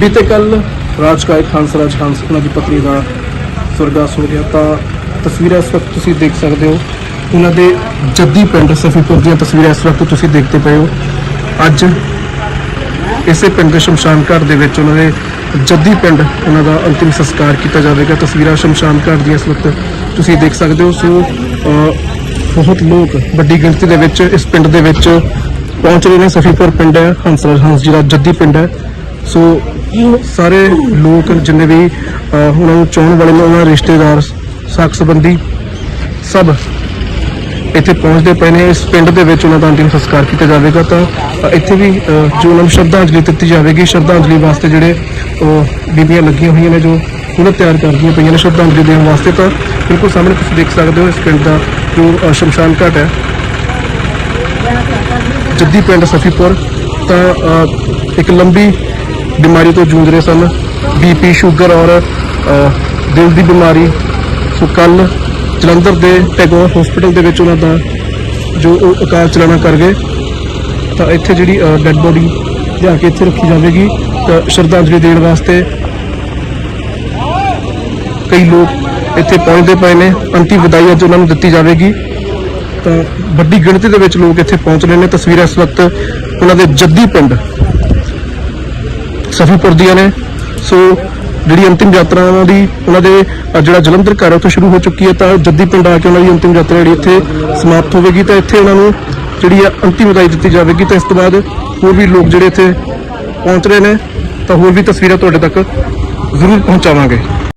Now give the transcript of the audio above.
ਬੀਤੇ ਕੱਲ ਰਾਜਕਾਇ ਹੰਸ ਰਾਜ ਹੰਸ ਉਹਨਾਂ ਦੀ ਪਤਨੀ ਦਾ ਸਵਰਗਾਸ ਹੋ ਗਿਆ ਤਾਂ ਤਸਵੀਰਾਂ ਇਸ ਵਕਤ ਤੁਸੀਂ ਦੇਖ ਸਕਦੇ ਹੋ। ਉਹਨਾਂ ਦੇ ਜੱਦੀ ਪਿੰਡ ਸਫੀਪੁਰ ਦੀਆਂ ਤਸਵੀਰਾਂ ਇਸ ਵਕਤ ਤੁਸੀਂ ਦੇਖਦੇ ਪਏ ਹੋ। ਅੱਜ ਇਸੇ ਪਿੰਡ ਦੇ ਸ਼ਮਸ਼ਾਨ ਘਾਟ ਦੇ ਵਿੱਚ ਉਹਨਾਂ ਦੇ ਜੱਦੀ ਪਿੰਡ ਉਹਨਾਂ ਦਾ ਅੰਤਿਮ ਸੰਸਕਾਰ ਕੀਤਾ ਜਾਵੇਗਾ। ਤਸਵੀਰਾਂ ਸ਼ਮਸ਼ਾਨ ਘਾਟ ਦੀਆਂ ਇਸ ਵਕਤ ਤੁਸੀਂ ਦੇਖ ਸਕਦੇ ਹੋ। ਸੋ ਬਹੁਤ ਲੋਕ ਵੱਡੀ ਗਿਣਤੀ ਦੇ ਵਿੱਚ ਇਸ ਪਿੰਡ ਦੇ ਵਿੱਚ ਪਹੁੰਚ ਰਹੇ ਨੇ। ਸਫੀਪੁਰ ਪਿੰਡ ਹੈ ਹੰਸਰਾਜ ਹੰਸ ਜੀ ਦਾ ਜੱਦੀ ਪਿੰਡ ਹੈ। ਸੋ ਸਾਰੇ ਲੋਕ ਜਿੰਨੇ ਵੀ ਅਹ, ਉਹਨਾਂ ਨੂੰ ਚਾਹਣ ਵਾਲੇ ਨੇ ਉਹਨਾਂ ਰਿਸ਼ਤੇਦਾਰ ਸਾਕ ਸੰਬੰਧੀ ਸਭ ਇੱਥੇ ਪਹੁੰਚਦੇ ਪਏ ਨੇ। ਇਸ ਪਿੰਡ ਦੇ ਵਿੱਚ ਉਹਨਾਂ ਦਾ ਅੰਤਿਮ ਸੰਸਕਾਰ ਕੀਤਾ ਜਾਵੇਗਾ ਤਾਂ ਇੱਥੇ ਵੀ ਜੋ ਉਹਨਾਂ ਨੂੰ ਸ਼ਰਧਾਂਜਲੀ ਦਿੱਤੀ ਜਾਵੇਗੀ ਸ਼ਰਧਾਂਜਲੀ ਵਾਸਤੇ ਜਿਹੜੇ ਬੀਬੀਆਂ ਲੱਗੀਆਂ ਹੋਈਆਂ ਨੇ ਜੋ ਉਹਨਾਂ ਤਿਆਰ ਕਰਦੀਆਂ ਪਈਆਂ ਨੇ ਸ਼ਰਧਾਂਜਲੀ ਦੇਣ ਵਾਸਤੇ ਤਾਂ ਬਿਲਕੁਲ ਸਾਹਮਣੇ ਤੁਸੀਂ ਦੇਖ ਸਕਦੇ ਹੋ ਇਸ ਪਿੰਡ ਦਾ ਜੋ ਸ਼ਮਸ਼ਾਨ ਘਾਟ ਹੈ। ਜੱਦੀ ਪਿੰਡ ਸਫੀਪੁਰ ਤਾਂ ਇੱਕ ਲੰਬੀ ਬਿਮਾਰੀ ਤੋਂ ਜੂਝ ਰਹੇ ਸਨ। ਬੀਪੀ ਸ਼ੂਗਰ ਔਰ ਦਿਲ ਦੀ ਬਿਮਾਰੀ। ਸੋ ਕੱਲ ਜਲੰਧਰ ਦੇ ਟੈਗੋਰ ਹਸਪੀਟਲ ਦੇ ਵਿੱਚ ਉਹਨਾਂ ਦਾ ਜੋ ਉਹ ਅਕਾਲ ਚਲਾਣਾ ਕਰ ਗਏ। ਤਾਂ ਇੱਥੇ ਜਿਹੜੀ ਡੈੱਡ ਬੋਡੀ ਲਿਆ ਕੇ ਇੱਥੇ ਰੱਖੀ ਜਾਵੇਗੀ। ਤਾਂ ਸ਼ਰਧਾਂਜਲੀ ਦੇਣ ਵਾਸਤੇ ਕਈ ਲੋਕ ਇੱਥੇ ਪਹੁੰਚਦੇ ਪਏ ਨੇ। ਅੰਤਿਮ ਵਿਦਾਈ ਅੱਜ ਉਹਨਾਂ ਨੂੰ ਦਿੱਤੀ ਜਾਵੇਗੀ। ਤਾਂ ਵੱਡੀ ਗਿਣਤੀ ਦੇ ਵਿੱਚ ਲੋਕ ਇੱਥੇ ਪਹੁੰਚ ਰਹੇ ਨੇ। ਤਸਵੀਰਾਂ ਇਸ ਵਕਤ ਉਹਨਾਂ ਦੇ ਜੱਦੀ ਪਿੰਡ ਸਫੀਪੁਰ ਦੀਆਂ ਨੇ। ਸੋ ਜਿਹੜੀ ਅੰਤਿਮ ਯਾਤਰਾ ਉਹਨਾਂ ਦੀ, ਉਹਨਾਂ ਦੇ ਜਿਹੜਾ ਜਲੰਧਰ ਘਰ ਹੈ ਉੱਥੋਂ ਸ਼ੁਰੂ ਹੋ ਚੁੱਕੀ ਹੈ, ਤਾਂ ਜੱਦੀ ਪਿੰਡ ਆ ਕੇ ਉਹਨਾਂ ਦੀ ਅੰਤਿਮ ਯਾਤਰਾ ਜਿਹੜੀ ਇੱਥੇ ਸਮਾਪਤ ਹੋਵੇਗੀ। ਤਾਂ ਇੱਥੇ ਉਹਨਾਂ ਨੂੰ ਜਿਹੜੀ ਹੈ ਅੰਤਿਮ ਵਿਦਾਈ ਦਿੱਤੀ ਜਾਵੇਗੀ। ਤਾਂ ਇਸ ਤੋਂ ਬਾਅਦ ਹੋਰ ਵੀ ਲੋਕ ਜਿਹੜੇ ਇੱਥੇ ਪਹੁੰਚ ਰਹੇ ਨੇ, ਤਾਂ ਹੋਰ ਵੀ ਤਸਵੀਰਾਂ ਤੁਹਾਡੇ ਤੱਕ ਜ਼ਰੂਰ ਪਹੁੰਚਾਵਾਂਗੇ।